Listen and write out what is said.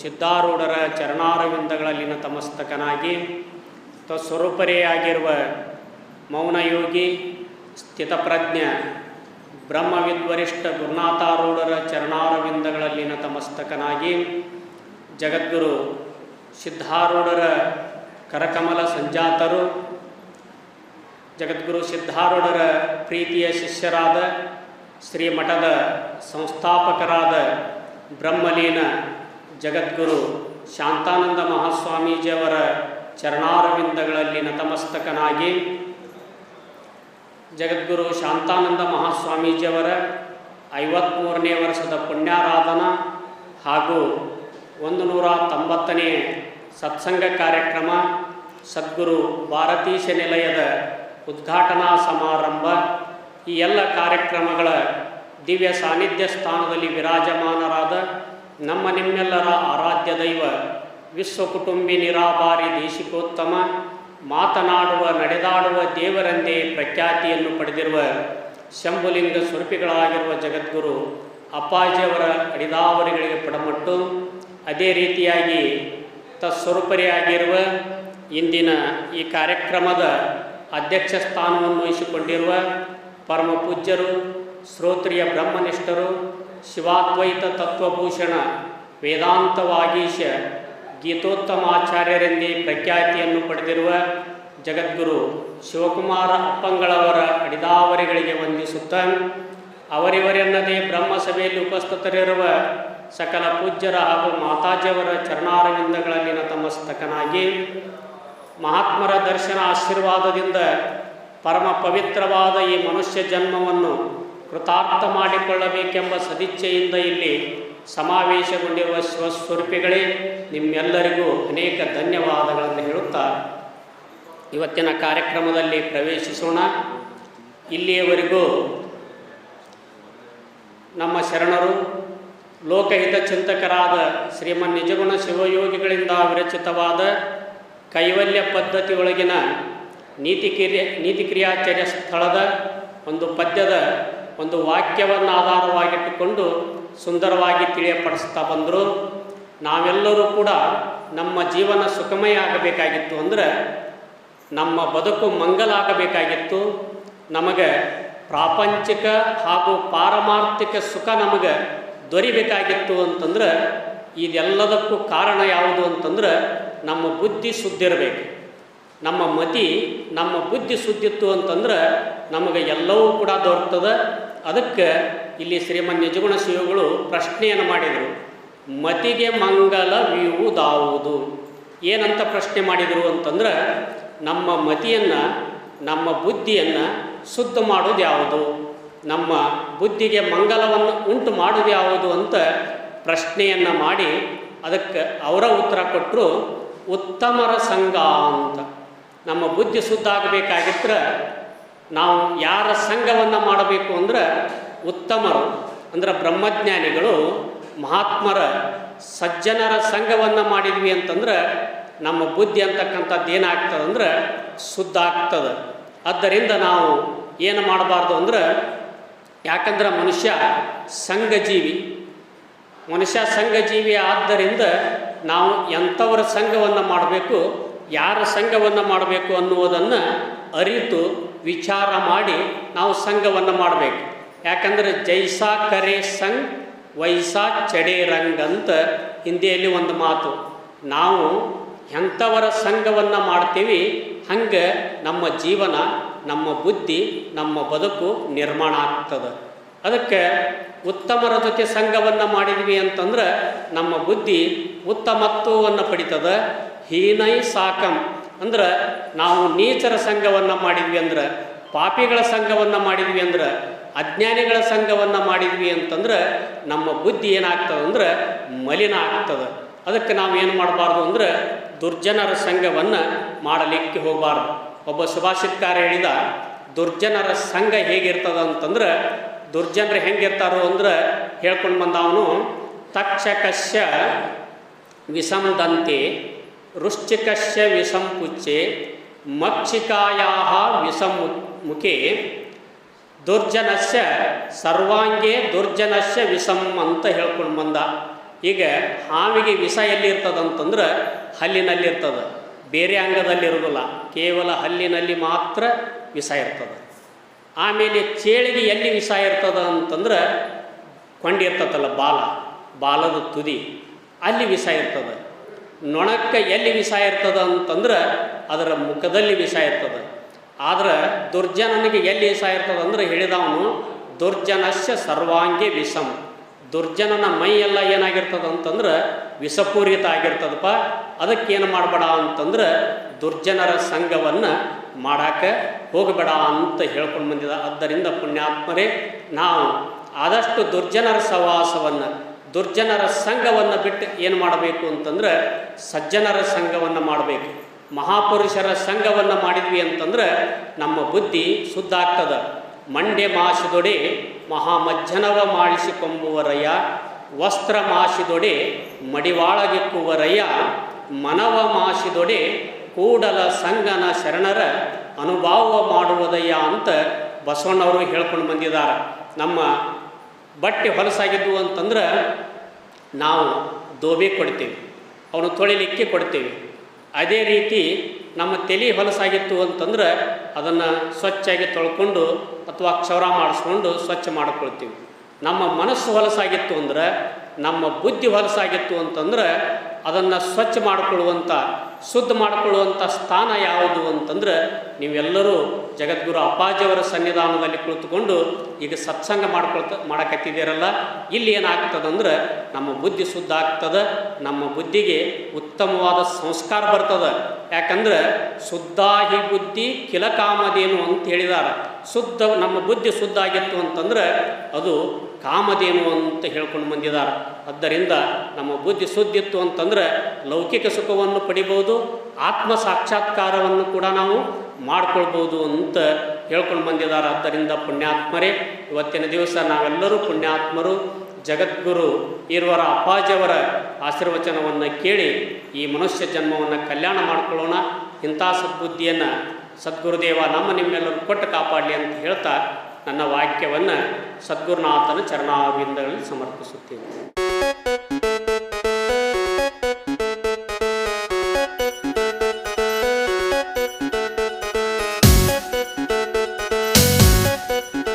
ಸಿದ್ಧಾರೂಢರ ಚರಣಾರವಿಂದಗಳಲ್ಲಿನ ತಮಸ್ತಕನಾಗಿ ತತ್ಸ್ವರೂಪರೆಯಾಗಿರುವ ಮೌನಯೋಗಿ, ಸ್ಥಿತಪ್ರಜ್ಞ, ಬ್ರಹ್ಮವಿದ್ವರಿಷ್ಠ ಗುರುನಾಥಾರೂಢರ ಚರಣಾರವಿಂದಗಳಲ್ಲಿನ ತಮಸ್ತಕನಾಗಿ ಜಗದ್ಗುರು ಸಿದ್ಧಾರೂಢರ ಕರಕಮಲ ಸಂಜಾತರು, ಜಗದ್ಗುರು ಸಿದ್ಧಾರೂಢರ ಪ್ರೀತಿಯ ಶಿಷ್ಯರಾದ ಶ್ರೀಮಠದ ಸಂಸ್ಥಾಪಕರಾದ ಬ್ರಹ್ಮಲೀನ ಜಗದ್ಗುರು ಶಾಂತಾನಂದ ಮಹಾಸ್ವಾಮೀಜಿಯವರ ಚರಣಾರವಿಂದಗಳಲ್ಲಿ ನತಮಸ್ತಕನಾಗಿ ಜಗದ್ಗುರು ಶಾಂತಾನಂದ ಮಹಾಸ್ವಾಮೀಜಿಯವರ ಐವತ್ತ್ಮೂರನೇ ವರ್ಷದ ಪುಣ್ಯಾರಾಧನ ಹಾಗೂ ಒಂದು ನೂರ ತೊಂಬತ್ತನೇ ಸತ್ಸಂಗ ಕಾರ್ಯಕ್ರಮ ಸದ್ಗುರು ಭಾರತೀಶ ನಿಲಯದ ಉದ್ಘಾಟನಾ ಸಮಾರಂಭ, ಈ ಎಲ್ಲ ಕಾರ್ಯಕ್ರಮಗಳ ದಿವ್ಯ ಸಾನ್ನಿಧ್ಯ ಸ್ಥಾನದಲ್ಲಿ ವಿರಾಜಮಾನರಾದ ನಮ್ಮ ನಿಮ್ಮೆಲ್ಲರ ಆರಾಧ್ಯ ದೈವ ವಿಶ್ವ ಕುಟುಂಬಿ ನಿರಾಬಾರಿ ದೇಶಿಕೋತ್ತಮ, ಮಾತನಾಡುವ, ನಡೆದಾಡುವ ದೇವರೆಂದೇ ಪ್ರಖ್ಯಾತಿಯನ್ನು ಪಡೆದಿರುವ ಶಂಭುಲಿಂಗ ಸ್ವರೂಪಿಗಳಾಗಿರುವ ಜಗದ್ಗುರು ಅಪ್ಪಾಜಿಯವರ ಅಡಿದಾವರಿಗಳಿಗೆ ಪಡಮಟ್ಟು, ಅದೇ ರೀತಿಯಾಗಿ ತತ್ಸ್ವರೂಪರಿಯಾಗಿರುವ ಇಂದಿನ ಈ ಕಾರ್ಯಕ್ರಮದ ಅಧ್ಯಕ್ಷ ಸ್ಥಾನವನ್ನು ವಹಿಸಿಕೊಂಡಿರುವ ಪರಮ ಪೂಜ್ಯರು ಶ್ರೋತ್ರಿಯ ಬ್ರಹ್ಮನಿಷ್ಠರು ಶಿವಾದ್ವೈತ ತತ್ವಭೂಷಣ ವೇದಾಂತ ವಾಗೀಶ ಗೀತೋತ್ತಮಾಚಾರ್ಯರೆಂದೇ ಪ್ರಖ್ಯಾತಿಯನ್ನು ಪಡೆದಿರುವ ಜಗದ್ಗುರು ಶಿವಕುಮಾರ ಅಪ್ಪಂಗಳವರ ಅಡಿದಾವರಿಗಳಿಗೆ ವಂದಿಸುತ್ತ ಅವರಿವರೆನ್ನದೇ ಬ್ರಹ್ಮಸಭೆಯಲ್ಲಿ ಉಪಸ್ಥಿತರಿರುವ ಸಕಲ ಪೂಜ್ಯರ ಹಾಗೂ ಮಾತಾಜಿಯವರ ಚರಣಾರವಿಂದಗಳಲ್ಲಿನ ತಮಸ್ತಕನಾಗಿ ಮಹಾತ್ಮರ ದರ್ಶನ ಆಶೀರ್ವಾದದಿಂದ ಪರಮ ಪವಿತ್ರವಾದ ಈ ಮನುಷ್ಯ ಜನ್ಮವನ್ನು ಕೃತಾರ್ಥ ಮಾಡಿಕೊಳ್ಳಬೇಕೆಂಬ ಸದಿಚ್ಛೆಯಿಂದ ಇಲ್ಲಿ ಸಮಾವೇಶಗೊಂಡಿರುವ ಶಿವಸ್ವರೂಪಿಗಳೇ ನಿಮ್ಮೆಲ್ಲರಿಗೂ ಅನೇಕ ಧನ್ಯವಾದಗಳನ್ನು ಹೇಳುತ್ತಾ ಇವತ್ತಿನ ಕಾರ್ಯಕ್ರಮದಲ್ಲಿ ಪ್ರವೇಶಿಸೋಣ. ಇಲ್ಲಿಯವರೆಗೂ ನಮ್ಮ ಶರಣರು, ಲೋಕಹಿತ ಚಿಂತಕರಾದ ಶ್ರೀಮನ್ ನಿಜಗುಣ ಶಿವಯೋಗಿಗಳಿಂದ ವಿರಚಿತವಾದ ಕೈವಲ್ಯ ಪದ್ಧತಿಯೊಳಗಿನ ನೀತಿ ಕ್ರಿಯೆ ನೀತಿ ಕ್ರಿಯಾಚರ್ಯ ಸ್ಥಳದ ಒಂದು ಪದ್ಯದ ಒಂದು ವಾಕ್ಯವನ್ನು ಆಧಾರವಾಗಿಟ್ಟುಕೊಂಡು ಸುಂದರವಾಗಿ ತಿಳಿಯಪಡಿಸ್ತಾ ಬಂದರು. ನಾವೆಲ್ಲರೂ ಕೂಡ ನಮ್ಮ ಜೀವನ ಸುಖಮಯ ಆಗಬೇಕಾಗಿತ್ತು ಅಂದರೆ ನಮ್ಮ ಬದುಕು ಮಂಗಲ ಆಗಬೇಕಾಗಿತ್ತು. ನಮಗೆ ಪ್ರಾಪಂಚಿಕ ಹಾಗೂ ಪಾರಮಾರ್ಥಿಕ ಸುಖ ನಮಗೆ ದೊರಿಬೇಕಾಗಿತ್ತು ಅಂತಂದ್ರೆ ಇದೆಲ್ಲದಕ್ಕೂ ಕಾರಣ ಯಾವುದು ಅಂತಂದ್ರೆ ನಮ್ಮ ಬುದ್ಧಿ ಶುದ್ಧಿರಬೇಕು ನಮ್ಮ ಮತಿ ನಮ್ಮ ಬುದ್ಧಿ ಸುದ್ದಿತ್ತು ಅಂತಂದ್ರೆ ನಮಗೆ ಎಲ್ಲವೂ ಕೂಡ ದೊರಕ್ತದೆ. ಅದಕ್ಕೆ ಇಲ್ಲಿ ಶ್ರೀಮನ್ ನಿಜಗುಣ ಶಿವಗಳು ಪ್ರಶ್ನೆಯನ್ನು ಮಾಡಿದರು. ಮತಿಗೆ ಮಂಗಲವಿಯುವುದಾವುದು ಏನಂತ ಪ್ರಶ್ನೆ ಮಾಡಿದರು ಅಂತಂದ್ರೆ, ನಮ್ಮ ಮತಿಯನ್ನು, ನಮ್ಮ ಬುದ್ಧಿಯನ್ನು ಶುದ್ಧ ಮಾಡೋದು ಯಾವುದು? ನಮ್ಮ ಬುದ್ಧಿಗೆ ಮಂಗಲವನ್ನು ಉಂಟು ಮಾಡೋದು ಯಾವುದು ಅಂತ ಪ್ರಶ್ನೆಯನ್ನು ಮಾಡಿ ಅದಕ್ಕೆ ಅವರ ಉತ್ತರ ಕೊಟ್ಟರು ಉತ್ತಮರ ಸಂಘ ಅಂತ. ನಮ್ಮ ಬುದ್ಧಿ ಶುದ್ಧ ಆಗಬೇಕಾಗಿದ್ರೆ ನಾವು ಯಾರ ಸಂಘವನ್ನು ಮಾಡಬೇಕು ಅಂದ್ರೆ ಉತ್ತಮರು, ಅಂದ್ರೆ ಬ್ರಹ್ಮಜ್ಞಾನಿಗಳು, ಮಹಾತ್ಮರ, ಸಜ್ಜನರ ಸಂಘವನ್ನು ಮಾಡಿದ್ವಿ ಅಂತಂದ್ರೆ ನಮ್ಮ ಬುದ್ಧಿ ಅಂತಕ್ಕಂಥದ್ದು ಏನಾಗ್ತದೆ ಅಂದ್ರೆ ಶುದ್ಧ ಆಗ್ತದೆ. ಆದ್ದರಿಂದ ನಾವು ಏನು ಮಾಡಬಾರ್ದು ಅಂದ್ರೆ ಯಾಕಂದ್ರೆ ಮನುಷ್ಯ ಸಂಘಜೀವಿ. ಮನುಷ್ಯ ಸಂಘಜೀವಿ ಆದ್ದರಿಂದ ನಾವು ಎಂಥವರ ಸಂಘವನ್ನು ಮಾಡಬೇಕು, ಯಾರ ಸಂಘವನ್ನು ಮಾಡಬೇಕು ಅನ್ನುವುದನ್ನು ಅರಿತು ವಿಚಾರ ಮಾಡಿ ನಾವು ಸಂಘವನ್ನು ಮಾಡಬೇಕು. ಯಾಕಂದರೆ ಜೈಸಾ ಕರೆ ಸಂಘ, ವೈಸಾ ಚಡೆ ರಂಗ್ ಅಂತ ಹಿಂದಿಯಲ್ಲಿ ಒಂದು ಮಾತು. ನಾವು ಎಂಥವರ ಸಂಘವನ್ನು ಮಾಡ್ತೀವಿ, ಹಂಗೆ ನಮ್ಮ ಜೀವನ, ನಮ್ಮ ಬುದ್ಧಿ, ನಮ್ಮ ಬದುಕು ನಿರ್ಮಾಣ ಆಗ್ತದೆ. ಅದಕ್ಕೆ ಉತ್ತಮರ ಜೊತೆ ಸಂಘವನ್ನು ಮಾಡಿದ್ವಿ ಅಂತಂದ್ರೆ ನಮ್ಮ ಬುದ್ಧಿ ಉತ್ತಮತ್ವವನ್ನು ಪಡಿತದೆ. ಹೀನೈ ಸಾಕಂ. ಅಂದ್ರೆ ನಾವು ನೀಚರ ಸಂಘವನ್ನು ಮಾಡಿದ್ವಿ ಅಂದ್ರೆ, ಪಾಪಿಗಳ ಸಂಘವನ್ನು ಮಾಡಿದ್ವಿ ಅಂದ್ರೆ, ಅಜ್ಞಾನಿಗಳ ಸಂಘವನ್ನು ಮಾಡಿದ್ವಿ ಅಂತಂದ್ರೆ ನಮ್ಮ ಬುದ್ಧಿ ಏನಾಗ್ತದೆ ಅಂದ್ರೆ ಮಲಿನ ಆಗ್ತದೆ. ಅದಕ್ಕೆ ನಾವು ಏನು ಮಾಡಬಾರ್ದು ಅಂದ್ರೆ ದುರ್ಜನರ ಸಂಘವನ್ನು ಮಾಡಲಿಕ್ಕೆ ಹೋಗಬಾರ್ದು. ಒಬ್ಬ ಸುಭಾಷಿತ್ಕಾರ ಹೇಳಿದ, ದುರ್ಜನರ ಸಂಘ ಹೇಗಿರ್ತದ ಅಂತಂದ್ರೆ ದುರ್ಜನರು ಹೆಂಗಿರ್ತಾರೋ ಅಂದ್ರೆ ಹೇಳ್ಕೊಂಡು ಬಂದವನು ತಕ್ಷಕಶ್ಯ ವಿಸಂದಂತೆ ವೃಶ್ಚಿಕಶ್ಯ ವಿಸಂಪುಚ್ಚೆ ಮಕ್ಷಿಕಾಯ ವಿಷಂ ಮುಖೆ ದುರ್ಜನಸ್ಯ ಸರ್ವಾಂಗೇ ದುರ್ಜನಸ್ಯ ವಿಷಂ ಅಂತ ಹೇಳ್ಕೊಂಡು ಬಂದ. ಈಗ ಹಾವಿಗೆ ವಿಷ ಎಲ್ಲಿ ಇರ್ತದಂತಂದ್ರೆ ಹಲ್ಲಿನಲ್ಲಿ ಇರ್ತದೆ ಬೇರೆ ಅಂಗದಲ್ಲಿ ಇರೋದಿಲ್ಲ ಕೇವಲ ಹಲ್ಲಿನಲ್ಲಿ ಮಾತ್ರ ವಿಷ ಇರ್ತದೆ. ಆಮೇಲೆ ಚೇಳಿಗೆ ಎಲ್ಲಿ ವಿಷ ಇರ್ತದ ಅಂತಂದ್ರೆ ಕೊಂಡಿರ್ತದಲ್ಲ ಬಾಲ, ಬಾಲದ ತುದಿ, ಅಲ್ಲಿ ವಿಷ ಇರ್ತದೆ. ನೊಣಕ್ಕೆ ಎಲ್ಲಿ ವಿಷ ಇರ್ತದ ಅಂತಂದ್ರೆ ಅದರ ಮುಖದಲ್ಲಿ ವಿಷ ಇರ್ತದೆ. ಆದ್ರೆ ದುರ್ಜನನಿಗೆ ಎಲ್ಲಿ ವಿಷ ಇರ್ತದೆ ಅಂದ್ರೆ ಹೇಳಿದವನು, ದುರ್ಜನಸ್ಯ ಸರ್ವಾಂಗಿ ವಿಷಂ. ದುರ್ಜನನ ಮೈ ಎಲ್ಲ ಏನಾಗಿರ್ತದ ಅಂತಂದ್ರೆ ವಿಷಪೂರಿತ ಆಗಿರ್ತದಪ್ಪ. ಅದಕ್ಕೇನು ಮಾಡಬೇಡ ಅಂತಂದ್ರೆ ದುರ್ಜನರ ಸಂಘವನ್ನು ಮಾಡಕ್ಕೆ ಹೋಗಬೇಡ ಅಂತ ಹೇಳ್ಕೊಂಡು ಬಂದಿದ. ಆದ್ದರಿಂದ ಪುಣ್ಯಾತ್ಮರೇ, ನಾವು ಆದಷ್ಟು ದುರ್ಜನರ ಸಹವಾಸವನ್ನು ದುರ್ಜನರ ಸಂಘವನ್ನು ಬಿಟ್ಟು ಏನು ಮಾಡಬೇಕು ಅಂತಂದ್ರೆ ಸಜ್ಜನರ ಸಂಘವನ್ನು ಮಾಡಬೇಕು. ಮಹಾಪುರುಷರ ಸಂಘವನ್ನು ಮಾಡಿದ್ವಿ ಅಂತಂದ್ರೆ ನಮ್ಮ ಬುದ್ಧಿ ಶುದ್ಧ ಆಗ್ತದೆ. ಮಂಡ್ಯ ಮಾಸಿದೊಡೆ ಮಹಾಮಜ್ಜನವ ಮಾಡಿಸಿಕೊಂಬುವರಯ್ಯ ವಸ್ತ್ರ ಮಾಸಿದೊಡೆ ಮಡಿವಾಳಗಿಕ್ಕುವರಯ್ಯ ಮನವ ಮಾಸಿದೊಡೆ ಕೂಡಲ ಸಂಗನ ಶರಣರ ಅನುಭಾವ ಮಾಡುವುದಯ್ಯ ಅಂತ ಬಸವಣ್ಣವರು ಹೇಳ್ಕೊಂಡು ಬಂದಿದ್ದಾರೆ ನಮ್ಮ ಬಟ್ಟೆ ಹೊಲಸಾಗಿದ್ದು ಅಂತಂದ್ರೆ ನಾವು ದೋಬೆ ಕೊಡ್ತೀವಿ, ಅವನು ತೊಳಿಲಿಕ್ಕೆ ಕೊಡ್ತೀವಿ. ಅದೇ ರೀತಿ ನಮ್ಮ ತಲೆ ಹೊಲಸಾಗಿತ್ತು ಅಂತಂದ್ರೆ ಅದನ್ನು ಸ್ವಚ್ಛಾಗಿ ತೊಳ್ಕೊಂಡು ಅಥವಾ ಕ್ಷೌರ ಮಾಡಿಸ್ಕೊಂಡು ಸ್ವಚ್ಛ ಮಾಡಿಕೊಳ್ತೀವಿ. ನಮ್ಮ ಮನಸ್ಸು ಹೊಲಸಾಗಿತ್ತು ಅಂದ್ರೆ, ನಮ್ಮ ಬುದ್ಧಿ ಹೊಲಸಾಗಿತ್ತು ಅಂತಂದ್ರೆ ಅದನ್ನು ಸ್ವಚ್ಛ ಮಾಡಿಕೊಳ್ಳುವಂಥ, ಶುದ್ಧ ಮಾಡಿಕೊಳ್ಳುವಂಥ ಸ್ಥಾನ ಯಾವುದು ಅಂತಂದ್ರೆ ನೀವೆಲ್ಲರೂ ಜಗದ್ಗುರು ಅಪ್ಪಾಜಿಯವರ ಸನ್ನಿಧಾನದಲ್ಲಿ ಕುಳಿತುಕೊಂಡು ಈಗ ಸತ್ಸಂಗ ಮಾಡ್ಕೊಳ್ತ ಮಾಡಕತ್ತಿದ್ದೀರಲ್ಲ, ಇಲ್ಲಿ ಏನಾಗ್ತದಂದ್ರೆ ನಮ್ಮ ಬುದ್ಧಿ ಶುದ್ಧ ಆಗ್ತದೆ, ನಮ್ಮ ಬುದ್ಧಿಗೆ ಉತ್ತಮವಾದ ಸಂಸ್ಕಾರ ಬರ್ತದೆ. ಯಾಕಂದ್ರೆ ಶುದ್ಧಾಹಿ ಬುದ್ಧಿ ಕಿಲಕಾಮದೇನು ಅಂತ ಹೇಳಿದ್ದಾರೆ ಶುದ್ಧ, ನಮ್ಮ ಬುದ್ಧಿ ಶುದ್ಧ ಆಗಿತ್ತು ಅಂತಂದ್ರೆ ಅದು ಕಾಮಧೇನು ಅಂತ ಹೇಳ್ಕೊಂಡು ಬಂದಿದ್ದಾರೆ ಆದ್ದರಿಂದ ನಮ್ಮ ಬುದ್ಧಿ ಶುದ್ಧಿತ್ತು ಅಂತಂದ್ರೆ ಲೌಕಿಕ ಸುಖವನ್ನು ಪಡಿಬೋದು, ಆತ್ಮ ಸಾಕ್ಷಾತ್ಕಾರವನ್ನು ಕೂಡ ನಾವು ಮಾಡ್ಕೊಳ್ಬೋದು ಅಂತ ಹೇಳ್ಕೊಂಡು ಬಂದಿದ್ದಾರೆ ಆದ್ದರಿಂದ ಪುಣ್ಯಾತ್ಮರೇ, ಇವತ್ತಿನ ದಿವಸ ನಾವೆಲ್ಲರೂ ಪುಣ್ಯಾತ್ಮರು, ಜಗದ್ಗುರು ಇರುವರ ಅಪ್ಪಾಜಿಯವರ ಆಶೀರ್ವಚನವನ್ನು ಕೇಳಿ ಈ ಮನುಷ್ಯ ಜನ್ಮವನ್ನು ಕಲ್ಯಾಣ ಮಾಡಿಕೊಳ್ಳೋಣ. ಇಂಥ ಸದ್ಬುದ್ಧಿಯನ್ನು ಸದ್ಗುರುದೇವ ನಮ್ಮ ನಿಮ್ಮೆಲ್ಲರೂ ಕೊಟ್ಟು ಕಾಪಾಡಲಿ ಅಂತ ಹೇಳ್ತಾ ನನ್ನ ವಾಕ್ಯವನ್ನು ಸದ್ಗುರುನಾಥನ ಚರಣಾರ್ವಿಂದಗಳಲ್ಲಿ ಸಮರ್ಪಿಸುತ್ತೇನೆ.